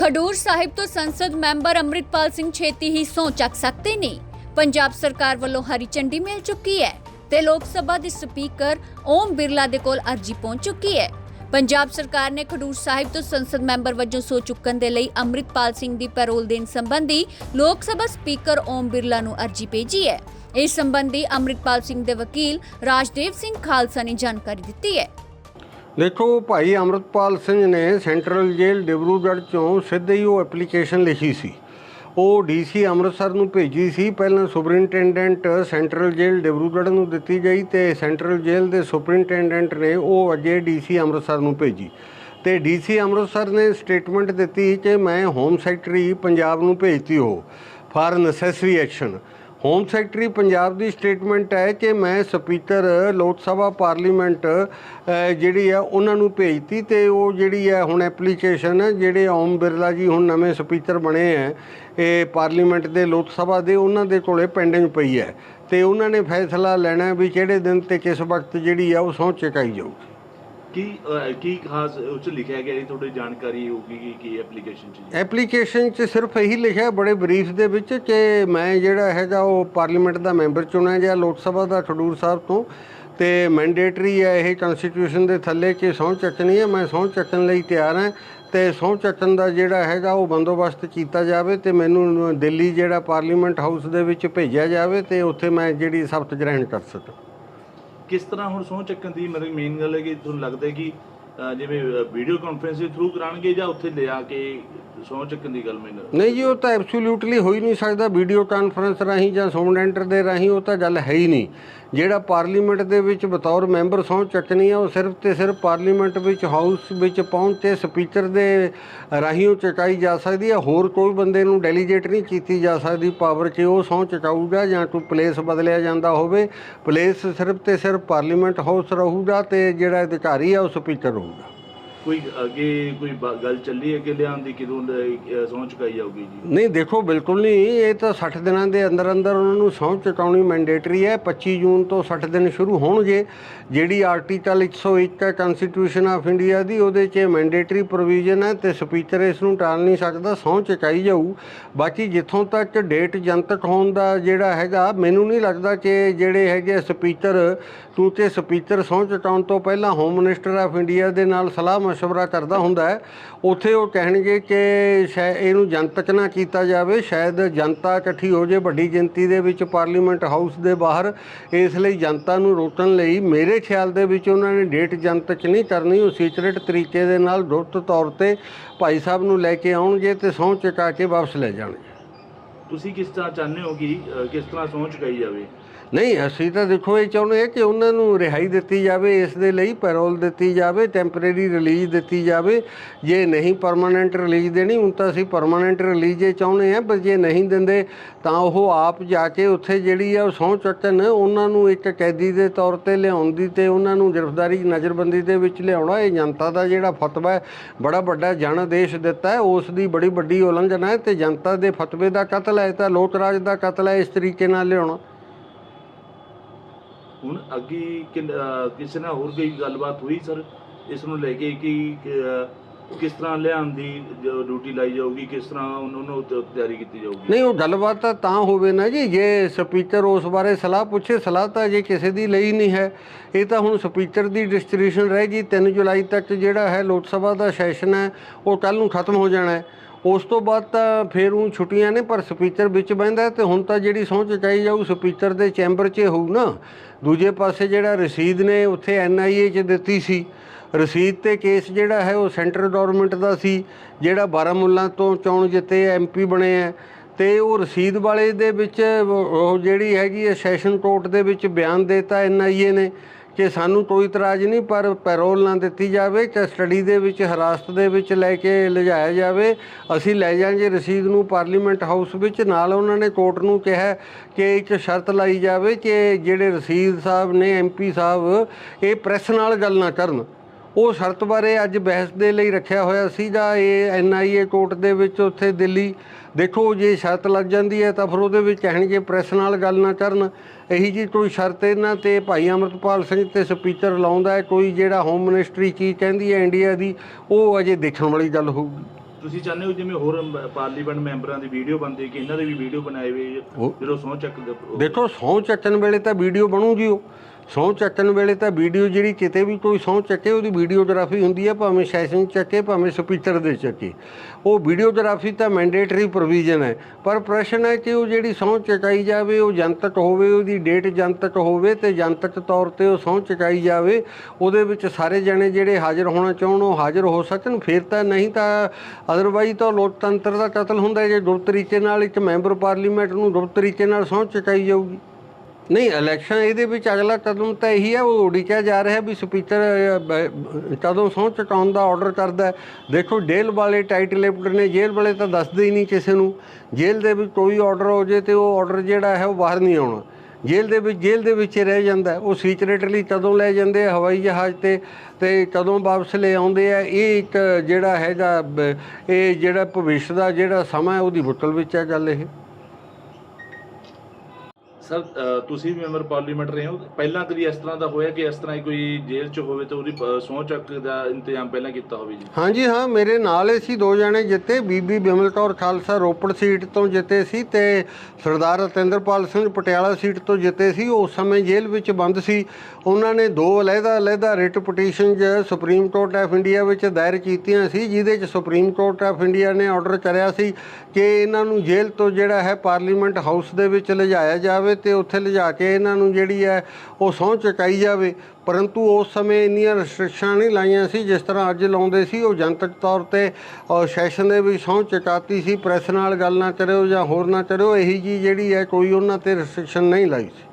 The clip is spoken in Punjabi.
ਖਡੂਰ ਸਾਹਿਬ ਤੋਂ ਸੰਸਦ ਮੈਂਬਰ ਅੰਮ੍ਰਿਤਪਾਲ ਸਿੰਘ ਛੇਤੀ ਹੀ ਸਹੁੰ ਚੱਕ ਸਕਦੇ ਨੇ। ਪੰਜਾਬ ਸਰਕਾਰ ਵੱਲੋਂ ਹਰੀ ਝੰਡੀ ਮਿਲ ਚੁੱਕੀ ਹੈ ਤੇ ਲੋਕ ਸਭਾ ਦੇ ਸਪੀਕਰ ਓਮ ਬਿਰਲਾ ਦੇ ਕੋਲ ਅਰਜੀ ਪਹੁੰਚ ਚੁੱਕੀ ਹੈ। ਪੰਜਾਬ ਸਰਕਾਰ ਨੇ ਖਡੂਰ ਸਾਹਿਬ ਤੋਂ ਸੰਸਦ ਮੈਂਬਰ ਵਜੋਂ ਸੋ ਚੁੱਕਣ ਦੇ ਲਈ ਅੰਮ੍ਰਿਤਪਾਲ ਸਿੰਘ ਦੀ ਪੈਰੋਲ ਦੇਣ ਸੰਬੰਧੀ ਲੋਕ ਸਭਾ ਸਪੀਕਰ ਓਮ ਬਿਰਲਾ ਨੂੰ ਅਰਜੀ ਭੇਜੀ ਹੈ। ਇਸ ਸੰਬੰਧੀ ਅੰਮ੍ਰਿਤਪਾਲ ਸਿੰਘ ਦੇ ਵਕੀਲ ਰਾਜਦੇਵ ਸਿੰਘ ਖਾਲਸਾ ਨੇ ਜਾਣਕਾਰੀ ਦਿੱਤੀ ਹੈ। ਦੇਖੋ, ਭਾਈ ਅਮਰਤਪਾਲ ਸਿੰਘ ਨੇ ਸੈਂਟਰਲ ਜੇਲ੍ਹ ਡਿਬਰੂਗੜ੍ਹ ਚੋਂ ਸਿੱਧੇ ਹੀ ਉਹ ਐਪਲੀਕੇਸ਼ਨ ਲਿਖੀ ਸੀ। ਉਹ ਡੀਸੀ ਅੰਮ੍ਰਿਤਸਰ ਨੂੰ ਭੇਜੀ ਸੀ। ਪਹਿਲਾਂ ਸੁਪਰਿੰਟੈਂਡੈਂਟ ਸੈਂਟਰਲ ਜੇਲ੍ਹ ਡਿਬਰੂਗੜ੍ਹ ਨੂੰ ਦਿੱਤੀ ਗਈ ਤੇ ਸੈਂਟਰਲ ਜੇਲ੍ਹ ਦੇ ਸੁਪਰਿੰਟੈਂਡੈਂਟ ਨੇ ਉਹ ਅਜੇ ਡੀਸੀ ਅੰਮ੍ਰਿਤਸਰ ਨੂੰ ਭੇਜੀ। ਤੇ ਡੀਸੀ ਅੰਮ੍ਰਿਤਸਰ ਨੇ ਸਟੇਟਮੈਂਟ ਦਿੱਤੀ ਕਿ ਮੈਂ ਹੋਮ ਸੈਕਟਰੀ ਪੰਜਾਬ ਨੂੰ ਭੇਜਤੀ ਉਹ for necessary action. Home secretary Punjab the statement ਹੈ ਕਿ ਮੈਂ ਸਪੀਕਰ ਲੋਕ ਸਭਾ ਪਾਰਲੀਮੈਂਟ ਜਿਹੜੀ ਆ ਉਹਨਾਂ ਨੂੰ ਭੇਜਤੀ ਤੇ ਉਹ ਜਿਹੜੀ ਹੈ, ਹੁਣ ਐਪਲੀਕੇਸ਼ਨ ਜਿਹੜੇ ਓਮ ਬਿਰਲਾ ਜੀ ਹੁਣ ਨਵੇਂ ਸਪੀਕਰ ਬਣੇ ਹੈ, ਇਹ ਪਾਰਲੀਮੈਂਟ ਦੇ ਲੋਕ ਸਭਾ ਦੇ, ਉਹਨਾਂ ਦੇ ਕੋਲੇ ਪੈਂਡਿੰਗ ਪਈ ਹੈ। ਤੇ ਉਹਨਾਂ ਨੇ ਫੈਸਲਾ ਲੈਣਾ ਵੀ ਕਿਹੜੇ ਦਿਨ ਤੇ ਕਿਸ ਵਕਤ ਜਿਹੜੀ ਆ ਉਹ ਸਹੁੰ ਚੁਕਾਈ ਜਾਊਗੀ। ਕੀ ਅਹ, ਕੀ ਖਾਸ ਉੱਚ ਲਿਖਿਆ ਗਿਆ ਇਹ ਤੁਹਾਡੀ ਜਾਣਕਾਰੀ ਹੋਊਗੀ ਕਿ ਕੀ ਐਪਲੀਕੇਸ਼ਨ ਚ ਐਪਲੀਕੇਸ਼ਨ 'ਚ ਸਿਰਫ ਇਹੀ ਲਿਖਿਆ ਬੜੇ ਬਰੀਫ ਦੇ ਵਿੱਚ ਕਿ ਮੈਂ ਜਿਹੜਾ ਹੈਗਾ ਉਹ ਪਾਰਲੀਮੈਂਟ ਦਾ ਮੈਂਬਰ ਚੁਣਿਆ ਗਿਆ ਲੋਕ ਸਭਾ ਦਾ ਖਡੂਰ ਸਾਹਿਬ ਤੋਂ ਤੇ ਮੈਂਡੇਟਰੀ ਹੈ ਇਹ ਕਨਸਟੀਟਿਊਸ਼ਨ ਦੇ ਥੱਲੇ ਕਿ ਸਹੁੰ ਚੱਕਣੀ ਹੈ ਮੈਂ ਸਹੁੰ ਚੱਕਣ ਲਈ ਤਿਆਰ ਹਾਂ ਤੇ ਸਹੁੰ ਚੱਕਣ ਦਾ ਜਿਹੜਾ ਹੈਗਾ ਉਹ ਬੰਦੋਬਸਤ ਕੀਤਾ ਜਾਵੇ ਤੇ ਮੈਨੂੰ ਦਿੱਲੀ ਜਿਹੜਾ ਪਾਰਲੀਮੈਂਟ ਹਾਊਸ ਦੇ ਵਿੱਚ ਭੇਜਿਆ ਜਾਵੇ ਤੇ ਉੱਥੇ ਮੈਂ ਜਿਹੜੀ ਸਬਤ ਗ੍ਰਹਿਣ ਕਰ ਸਕਾਂ। ਕਿਸ ਤਰ੍ਹਾਂ ਹੁਣ ਸਹੁੰ ਚੱਕਣ ਦੀ ਮਤਲਬ ਮੇਨ ਗੱਲ ਹੈ ਕਿ ਤੁਹਾਨੂੰ ਲੱਗਦਾ ਕਿ ਜਿਵੇਂ ਵੀਡੀਓ ਕਾਨਫਰੰਸ ਦੇ ਥਰੂ ਕਰਾਣਗੇ ਜਾਂ ਉੱਥੇ ਲਿਆ ਕੇ ਸਹੁੰ ਚੱਕਣ ਦੀ ਗੱਲ ਮੈਨੂੰ ਨਹੀਂ ਜੀ, ਉਹ ਤਾਂ ਐਬਸੋਲੂਟਲੀ ਹੋ ਹੀ ਨਹੀਂ ਸਕਦਾ ਵੀਡੀਓ ਕਾਨਫਰੰਸ ਰਾਹੀਂ ਜਾਂ ਸੌਂਡੈਂਟਰ ਦੇ ਰਾਹੀਂ, ਉਹ ਤਾਂ ਗੱਲ ਹੈ ਹੀ ਨਹੀਂ। ਜਿਹੜਾ ਪਾਰਲੀਮੈਂਟ ਦੇ ਵਿੱਚ ਬਤੌਰ ਮੈਂਬਰ ਸਹੁੰ ਚੱਕਣੀ ਆ, ਉਹ ਸਿਰਫ ਤੇ ਸਿਰਫ ਪਾਰਲੀਮੈਂਟ ਵਿੱਚ ਹਾਊਸ ਵਿੱਚ ਪਹੁੰਚ ਕੇ ਸਪੀਕਰ ਦੇ ਰਾਹੀਂ ਉਹ ਚੁਕਾਈ ਜਾ ਸਕਦੀ ਹੈ ਹੋਰ ਕੋਈ ਬੰਦੇ ਨੂੰ ਡੈਲੀਗੇਟ ਨਹੀਂ ਕੀਤੀ ਜਾ ਸਕਦੀ ਪਾਵਰ ਕਿ ਉਹ ਸਹੁੰ ਚੁਕਾਊਗਾ ਜਾਂ ਕੋਈ ਪਲੇਸ ਬਦਲਿਆ ਜਾਂਦਾ ਹੋਵੇ। ਪਲੇਸ ਸਿਰਫ ਤੇ ਸਿਰਫ ਪਾਰਲੀਮੈਂਟ ਹਾਊਸ ਰਹੂਗਾ ਤੇ ਜਿਹੜਾ ਅਧਿਕਾਰੀ ਆ, ਉਹ ਸਪੀਕਰ ਰਹੂਗਾ ਕੋਈ ਅੱਗੇ ਕੋਈ ਗੱਲ ਚੱਲੀ ਹੈ ਕਿ ਲਿਆਉਣ ਦੀ, ਕਿਦੋਂ ਸਹੁੰ ਚੁਕਾਈ ਜਾਊਗੀ ਜੀ? ਨਹੀਂ, ਦੇਖੋ, ਬਿਲਕੁਲ ਨਹੀਂ। ਇਹ ਤਾਂ 60 ਦਿਨਾਂ ਦੇ ਅੰਦਰ ਅੰਦਰ ਉਹਨਾਂ ਨੂੰ ਸਹੁੰ ਚੁਕਾਉਣੀ ਮੈਂਡੇਟਰੀ ਹੈ। 25 ਜੂਨ ਤੋਂ 60 ਦਿਨ ਸ਼ੁਰੂ ਹੋਣਗੇ। ਜਿਹੜੀ ਆਰਟੀਕਲ 101 ਹੈ ਕਨਸਟੀਟਿਊਸ਼ਨ ਆਫ ਇੰਡੀਆ ਦੀ, ਉਹਦੇ 'ਚ ਮੈਂਡੇਟਰੀ ਪ੍ਰੋਵੀਜ਼ਨ ਹੈ ਤੇ ਸਪੀਕਰ ਇਸ ਨੂੰ ਟਾਲ ਨਹੀਂ ਸਕਦਾ, ਸਹੁੰ ਚੁਕਾਈ ਜਾਊ। ਬਾਕੀ ਜਿੱਥੋਂ ਤੱਕ ਡੇਟ ਜਨਤਕ ਹੋਣ ਦਾ ਜਿਹੜਾ ਹੈਗਾ, ਮੈਨੂੰ ਨਹੀਂ ਲੱਗਦਾ ਕਿ ਜਿਹੜੇ ਹੈਗੇ ਸਪੀਕਰ ਕਿਉਂਕਿ ਸਪੀਕਰ ਸਹੁੰ ਚੁਕਾਉਣ ਤੋਂ ਪਹਿਲਾਂ ਹੋਮ ਮਿਨਿਸਟਰ ਆਫ ਇੰਡੀਆ ਦੇ ਨਾਲ ਸਲਾਹ ਮਸ਼ਵਰਾ ਕਰਦਾ ਹੁੰਦਾ ਹੈ। ਉੱਥੇ ਉਹ ਕਹਿਣਗੇ ਕਿ ਸ਼ਾਇਦ ਇਹਨੂੰ ਜਨਤਕ ਨਾ ਕੀਤਾ ਜਾਵੇ। ਸ਼ਾਇਦ ਜਨਤਾ ਇਕੱਠੀ ਹੋ ਜੇ ਵੱਡੀ ਗਿਣਤੀ ਦੇ ਵਿੱਚ ਪਾਰਲੀਮੈਂਟ ਹਾਊਸ ਦੇ ਬਾਹਰ। ਇਸ ਲਈ ਜਨਤਾ ਨੂੰ ਰੋਕਣ ਲਈ ਮੇਰੇ ਖਿਆਲ ਦੇ ਵਿੱਚ ਉਹਨਾਂ ਨੇ ਡੇਟ ਜਨਤਕ ਨਹੀਂ ਕਰਨੀ। ਉਹ ਸੀਕ੍ਰੇਟ ਤਰੀਕੇ ਦੇ ਨਾਲ ਗੁਪਤ ਤੌਰ ਤੇ ਭਾਈ ਸਾਹਿਬ ਨੂੰ ਲੈ ਕੇ ਆਉਣਗੇ ਤੇ ਸਹੁੰ ਚੁਕਾ ਕੇ ਵਾਪਸ ਲੈ ਜਾਣਗੇ। ਤੁਸੀਂ ਕਿਸ ਤਰ੍ਹਾਂ ਚਾਹੁੰਦੇ ਹੋ ਕਿ ਕਿਸ ਤਰ੍ਹਾਂ ਸਹੁੰ ਚੁਕਾਈ ਜਾਵੇ? ਨਹੀਂ, ਅਸੀਂ ਤਾਂ ਦੇਖੋ, ਇਹ ਚਾਹੁੰਦੇ ਹਾਂ ਕਿ ਉਹਨਾਂ ਨੂੰ ਰਿਹਾਈ ਦਿੱਤੀ ਜਾਵੇ ਇਸ ਦੇ ਲਈ, ਪੈਰੋਲ ਦਿੱਤੀ ਜਾਵੇ, ਟੈਂਪਰੇਰੀ ਰਿਲੀਜ਼ ਦਿੱਤੀ ਜਾਵੇ। ਜੇ ਨਹੀਂ ਪਰਮਾਨੈਂਟ ਰਿਲੀਜ਼ ਦੇਣੀ, ਹੁਣ ਤਾਂ ਅਸੀਂ ਪਰਮਾਨੈਂਟ ਰਿਲੀਜ਼ ਇਹ ਚਾਹੁੰਦੇ ਹਾਂ, ਪਰ ਜੇ ਨਹੀਂ ਦਿੰਦੇ, ਤਾਂ ਉਹ ਆਪ ਜਾ ਕੇ ਉੱਥੇ ਜਿਹੜੀ ਆ ਉਹ ਸਹੁੰ ਚੱਕਣ ਉਹਨਾਂ ਨੂੰ ਇੱਕ ਕੈਦੀ ਦੇ ਤੌਰ ਤੇ ਲਿਆਉਣ ਦੀ ਤੇ ਉਹਨਾਂ ਨੂੰ ਗ੍ਰਿਫਤਾਰੀ ਨਜ਼ਰਬੰਦੀ ਦੇ ਵਿੱਚ ਲਿਆਉਣਾ, ਇਹ ਜਨਤਾ ਦਾ ਜਿਹੜਾ ਫਤਵਾ ਹੈ, ਬੜਾ ਵੱਡਾ ਜਨ ਆਦੇਸ਼ ਦਿੱਤਾ ਹੈ, ਉਸ ਦੀ ਬੜੀ ਵੱਡੀ ਉਲੰਘਣਾ ਹੈ ਤੇ ਜਨਤਾ ਦੇ ਫਤਵੇ ਦਾ ਕਤਲ ਹੈ ਤਾਂ ਲੋਕ ਰਾਜ ਦਾ ਕਤਲ ਹੈ, ਇਸ ਤਰੀਕੇ ਨਾਲ ਲਿਆਉਣਾ। ਹੁਣ ਅੱਗੇ ਕਿਨ- ਅਹ, ਕਿਸੇ ਨਾਲ ਹੋਰ ਕੋਈ ਗੱਲਬਾਤ ਹੋਈ ਸਰ? ਇਸ ਨੂੰ ਲੈ ਕੇ ਕਿ ਕਿ, ਕਿਸ ਤਰ੍ਹਾਂ ਲਿਆਉਣ ਦੀ ਜੋ ਡਿਊਟੀ ਲਾਈ ਜਾਊਗੀ ਕਿਸ ਤਰ੍ਹਾਂ ਉਹਨਾਂ ਨੂੰ ਤ- ਤਿਆਰੀ ਕੀਤੀ ਜਾਊਗੀ? ਨਹੀਂ ਉਹ ਗੱਲਬਾਤ ਤਾਂ ਤਾਂ ਹੋਵੇ ਨਾ ਜੀ। ਜੇ ਸਪੀਕਰ ਉਸ ਬਾਰੇ ਸਲਾਹ ਪੁੱਛੇ ਸਲਾਹ ਤਾਂ ਜੇ ਕਿਸੇ ਦੀ ਲਈ ਨਹੀਂ ਹੈ ਇਹ ਤਾਂ ਹੁਣ ਸਪੀਕਰ ਦੀ ਡਿਸਟ੍ਰੀਬਿਊਸ਼ਨ ਰਹੇਗੀ 3 ਜੁਲਾਈ ਤੱਕ ਜਿਹੜਾ ਹੈ ਲੋਕ ਸਭਾ ਦਾ ਸੈਸ਼ਨ ਹੈ ਉਹ ਕੱਲ ਨੂੰ ਖਤਮ ਹੋ ਜਾਣਾ ਹੈ। ਉਸ ਤੋਂ ਬਾਅਦ ਤਾਂ ਫਿਰ ਉਹ ਛੁੱਟੀਆਂ ਨੇ, ਪਰ ਸਪੀਕਰ ਵਿੱਚ ਬਹਿੰਦਾ ਹੈ ਤੇ ਹੁਣ ਤਾਂ ਜਿਹੜੀ ਸਹੁੰ ਚੁਕਾਈ ਜਾਊ ਸਪੀਕਰ ਦੇ ਚੈਂਬਰ 'ਚ ਹੋਊ ਨਾ, ਦੂਜੇ ਪਾਸੇ ਜਿਹੜਾ ਰਸੀਦ ਨੇ ਉੱਥੇ ਐਨਆਈਏ 'ਚ ਦਿੱਤੀ ਸੀ। ਰਸੀਦ ਤੇ ਕੇਸ ਜਿਹੜਾ ਹੈ ਉਹ ਸੈਂਟਰ ਗਵਰਨਮੈਂਟ ਦਾ ਸੀ, ਜਿਹੜਾ ਬਾਰਾਮੁੱਲਾ ਤੋਂ ਚੋਣ ਜਿੱਤੇ ਐਮਪੀ ਬਣੇ ਹੈ ਤੇ ਉਹ ਰਸੀਦ ਵਾਲੇ ਦੇ ਵਿੱਚ ਉਹ ਉਹ ਜਿਹੜੀ ਹੈਗੀ ਹੈ ਸੈਸ਼ਨ ਕੋਰਟ ਦੇ ਵਿੱਚ ਬਿਆਨ ਦਿੱਤਾ ਐਨਆਈਏ ਨੇ। ਕਿ ਸਾਨੂੰ ਕੋਈ ਇਤਰਾਜ਼ ਨਹੀਂ, ਪਰ ਪੈਰੋਲ ਨਾ ਦਿੱਤੀ ਜਾਵੇ ਕਸਟਡੀ ਦੇ ਵਿੱਚ, ਹਿਰਾਸਤ ਦੇ ਵਿੱਚ ਲੈ ਕੇ ਲਿਜਾਇਆ ਜਾਵੇ। ਅਸੀਂ ਲੈ ਜਾਾਂਗੇ ਰਸੀਦ ਨੂੰ ਪਾਰਲੀਮੈਂਟ ਹਾਊਸ ਵਿੱਚ। ਨਾਲ ਉਹਨਾਂ ਨੇ ਕੋਰਟ ਨੂੰ ਕਿਹਾ ਕਿ ਇੱਕ ਸ਼ਰਤ ਲਾਈ ਜਾਵੇ ਕਿ ਜਿਹੜੇ ਰਸੀਦ ਸਾਹਿਬ ਨੇ ਐਮਪੀ ਸਾਹਿਬ, ਇਹ ਪ੍ਰੈਸ ਨਾਲ ਗੱਲ ਨਾ ਕਰਨ। ਉਹ ਸ਼ਰਤ ਬਾਰੇ ਅੱਜ ਬਹਿਸ ਦੇ ਲਈ ਰੱਖਿਆ ਹੋਇਆ ਸੀਗਾ ਇਹ ਐਨਆਈਏ ਕੋਰਟ ਦੇ ਵਿੱਚ ਉੱਥੇ ਦਿੱਲੀ ਦੇਖੋ ਜੇ ਸ਼ਰਤ ਲੱਗ ਜਾਂਦੀ ਹੈ ਤਾਂ ਫਿਰ ਉਹਦੇ ਵਿੱਚ ਕਹਿਣਗੇ ਪ੍ਰੈਸ ਨਾਲ ਗੱਲ ਨਾ ਕਰਨ। ਇਹੀ ਜੀ ਕੋਈ ਸ਼ਰਤ ਇਹਨਾਂ ਤੇ ਭਾਈ ਅਮਰਤਪਾਲ ਸਿੰਘ ਤੇ ਸਪੀਕਰ ਲਾਉਂਦਾ ਹੈ ਕੋਈ ਜਿਹੜਾ ਹੋਮ ਮਿਨਿਸਟਰੀ ਕੀ ਕਹਿੰਦੀ ਹੈ ਇੰਡੀਆ ਦੀ ਉਹ ਅਜੇ ਦੇਖਣ ਵਾਲੀ ਗੱਲ ਹੋਊਗੀ। ਤੁਸੀਂ ਚਾਹੁੰਦੇ ਹੋ ਜਿਵੇਂ ਹੋਰ ਪਾਰਲੀਮੈਂਟ ਮੈਂਬਰਾਂ ਦੀ ਵੀਡੀਓ ਬਣਦੀ ਕਿ ਇਹਨਾਂ ਦੇ ਵੀ ਵੀਡੀਓ ਬਣਾਏ ਹੋਏ ਜਦੋਂ ਸਹੁੰ ਚੱਕ ਦੇਖੋ ਸਹੁੰ ਚੱਟਣ ਵੇਲੇ ਤਾਂ ਵੀਡੀਓ ਬਣੂਗੀ ਉਹ। ਸਹੁੰ ਚੱਕਣ ਵੇਲੇ ਤਾਂ ਵੀਡੀਓ ਜਿਹੜੀ ਕਿਤੇ ਵੀ ਕੋਈ ਸਹੁੰ ਚੱਕੇ, ਉਹਦੀ ਵੀਡੀਓਗ੍ਰਾਫੀ ਹੁੰਦੀ ਹੈ ਭਾਵੇਂ ਸੈਸ਼ਨ ਚੱਕੇ, ਭਾਵੇਂ ਸਪੀਕਰ ਦੇ ਚੱਕੇ। ਉਹ ਵੀਡੀਓਗ੍ਰਾਫੀ ਤਾਂ ਮੈਂਡੇਟਰੀ ਪ੍ਰੋਵੀਜ਼ਨ ਹੈ। ਪਰ ਪ੍ਰਸ਼ਨ ਹੈ ਕਿ ਉਹ ਜਿਹੜੀ ਸਹੁੰ ਚਟਾਈ ਜਾਵੇ, ਉਹ ਜਨਤਕ ਹੋਵੇ, ਉਹਦੀ ਡੇਟ ਜਨਤਕ ਹੋਵੇ ਤੇ ਜਨਤਕ ਤੌਰ ਤੇ ਉਹ ਸਹੁੰ ਚਟਾਈ ਜਾਵੇ, ਉਹਦੇ ਵਿੱਚ ਸਾਰੇ ਜਣੇ ਜਿਹੜੇ ਹਾਜ਼ਰ ਹੋਣਾ ਚਾਹੁਣ, ਉਹ ਹਾਜ਼ਰ ਹੋ ਸਕਣ। ਫਿਰ ਤਾਂ ਨਹੀਂ ਤਾਂ ਅਦਰਵਾਈਜ਼ ਤਾਂ ਲੋਕਤੰਤਰ ਦਾ ਕਤਲ ਹੁੰਦਾ ਜੇ ਦੁਰ ਤਰੀਕੇ ਨਾਲ ਇੱਕ ਮੈਂਬਰ ਪਾਰਲੀਮੈਂਟ ਨੂੰ ਦੁਰ ਤਰੀਕੇ ਨਾਲ ਸਹੁੰ ਚਟਾਈ ਜਾਊਗੀ। ਨਹੀਂ ਇਲੈਕਸ਼ਨ ਇਹਦੇ ਵਿੱਚ ਅਗਲਾ ਕਦਮ ਤਾਂ ਇਹੀ ਹੈ ਉਹ ਉਡੀਕਿਆ ਜਾ ਰਿਹਾ ਵੀ ਸਪੀਕਰ ਅ, ਕਦੋਂ ਸਹੁੰ ਚਟਾਉਣ ਦਾ ਆਰਡਰ ਕਰਦਾ ਦੇਖੋ ਜੇਲ੍ਹ ਵਾਲੇ ਟਾਈਟ ਲਿਪਟਰ ਨੇ ਜੇਲ੍ਹ ਵਾਲੇ ਤਾਂ ਦੱਸਦੇ ਹੀ ਨਹੀਂ ਕਿਸੇ ਨੂੰ। ਜੇਲ੍ਹ ਦੇ ਵਿੱਚ ਕੋਈ ਆਰਡਰ ਹੋ ਜੇ ਤੇ ਉਹ ਆਰਡਰ ਜਿਹੜਾ ਹੈ ਉਹ ਬਾਹਰ ਨਹੀਂ ਆਉਣਾ। ਜੇਲ੍ਹ ਦੇ ਵਿੱਚ ਜੇਲ੍ਹ ਦੇ ਵਿੱਚ ਰਹਿ ਜਾਂਦਾ ਉਹ ਸੀਕ੍ਰੇਟਲੀ ਕਦੋਂ ਲੈ ਜਾਂਦੇ ਹਵਾਈ ਜਹਾਜ਼ ਤੇ ਤੇ ਕਦੋਂ ਵਾਪਸ ਲੈ ਆਉਂਦੇ ਆ ਇਹ ਇੱਕ ਜਿਹੜਾ ਹੈਗਾ ਇਹ ਜਿਹੜਾ ਭਵਿੱਖ ਦਾ ਜਿਹੜਾ ਸਮਾਂ ਉਹਦੀ ਬੁੱਤਲ ਵਿੱਚ ਹੈ ਗੱਲ ਇਹ। ਸਰ ਤੁਸੀਂ ਵੀ ਮੈਂਬਰ ਪਾਰਲੀਮੈਂਟ ਰਹੇ ਹੋ। ਪਹਿਲਾਂ ਕਦੀ ਇਸ ਤਰ੍ਹਾਂ ਦਾ ਹੋਇਆ ਕਿ ਇਸ ਤਰ੍ਹਾਂ ਹੀ ਕੋਈ ਜੇਲ੍ਹ 'ਚ ਹੋਵੇ ਤਾਂ ਉਹਦੀ ਅ, ਚੱਕ ਦਾ ਇੰਤਜ਼ਾਮ ਪਹਿਲਾਂ ਕੀਤਾ ਹੋਵੇ ਜੀ? ਹਾਂਜੀ ਹਾਂ ਮੇਰੇ ਨਾਲ ਹੀ ਸੀ ਦੋ ਜਣੇ ਜਿੱਤੇ। ਬੀਬੀ ਬਿਮਲ ਕੌਰ ਖਾਲਸਾ ਰੋਪੜ ਸੀਟ ਤੋਂ ਜਿੱਤੇ ਸੀ ਤੇ ਸਰਦਾਰ ਰਤਿੰਦਰਪਾਲ ਸਿੰਘ ਪਟਿਆਲਾ ਸੀਟ ਤੋਂ ਜਿੱਤੇ ਸੀ। ਉਸ ਸਮੇਂ ਜੇਲ੍ਹ ਵਿੱਚ ਬੰਦ ਸੀ। ਉਹਨਾਂ ਨੇ ਦੋ ਅਲੱਗਾ ਅਲੱਗਾ ਰਿਟ ਪਟੀਸ਼ਨ ਜ ਸੁਪਰੀਮ ਕੋਰਟ ਆਫ ਇੰਡੀਆ ਵਿੱਚ ਦਾਇਰ ਕੀਤੀਆਂ ਸੀ ਜਿਹਦੇ 'ਚ ਸੁਪਰੀਮ ਕੋਰਟ ਆਫ ਇੰਡੀਆ ਨੇ ਆਰਡਰ ਕਰਿਆ ਸੀ ਕਿ ਇਹਨਾਂ ਨੂੰ ਜੇਲ੍ਹ ਤੋਂ ਜਿਹੜਾ ਹੈ ਪਾਰਲੀਮੈਂਟ ਹਾਊਸ ਦੇ ਵਿੱਚ ਲਿਜਾਇਆ ਜਾਵੇ ਤੇ ਉੱਥੇ ਲਿਜਾ ਕੇ ਇਹਨਾਂ ਨੂੰ ਜਿਹੜੀ ਹੈ ਉਹ ਸਹੁੰ ਚੁਕਾਈ ਜਾਵੇ। ਪਰੰਤੂ ਉਸ ਸਮੇਂ ਇੰਨੀਆਂ ਰੈਸਟ੍ਰਿਕਸ਼ਨਾਂ ਨਹੀਂ ਲਾਈਆਂ ਸੀ, ਜਿਸ ਤਰ੍ਹਾਂ ਅੱਜ ਲਾਉਂਦੇ ਸੀ, ਉਹ ਜਨਤਕ ਤੌਰ ਤੇ ਸੈਸ਼ਨ ਦੇ ਵਿੱਚ ਸਹੁੰ ਚੁਕਾਤੀ ਸੀ। ਪ੍ਰੈਸ ਨਾਲ ਗੱਲ ਨਾ ਕਰਿਓ ਜਾਂ ਹੋਰ ਨਾ ਕਰਿਓ, ਇਹੀ ਜੀ ਜਿਹੜੀ ਹੈ ਕੋਈ ਉਹਨਾਂ ਤੇ ਰੈਸਟ੍ਰਿਕਸ਼ਨ ਨਹੀਂ ਲਾਈ ਸੀ।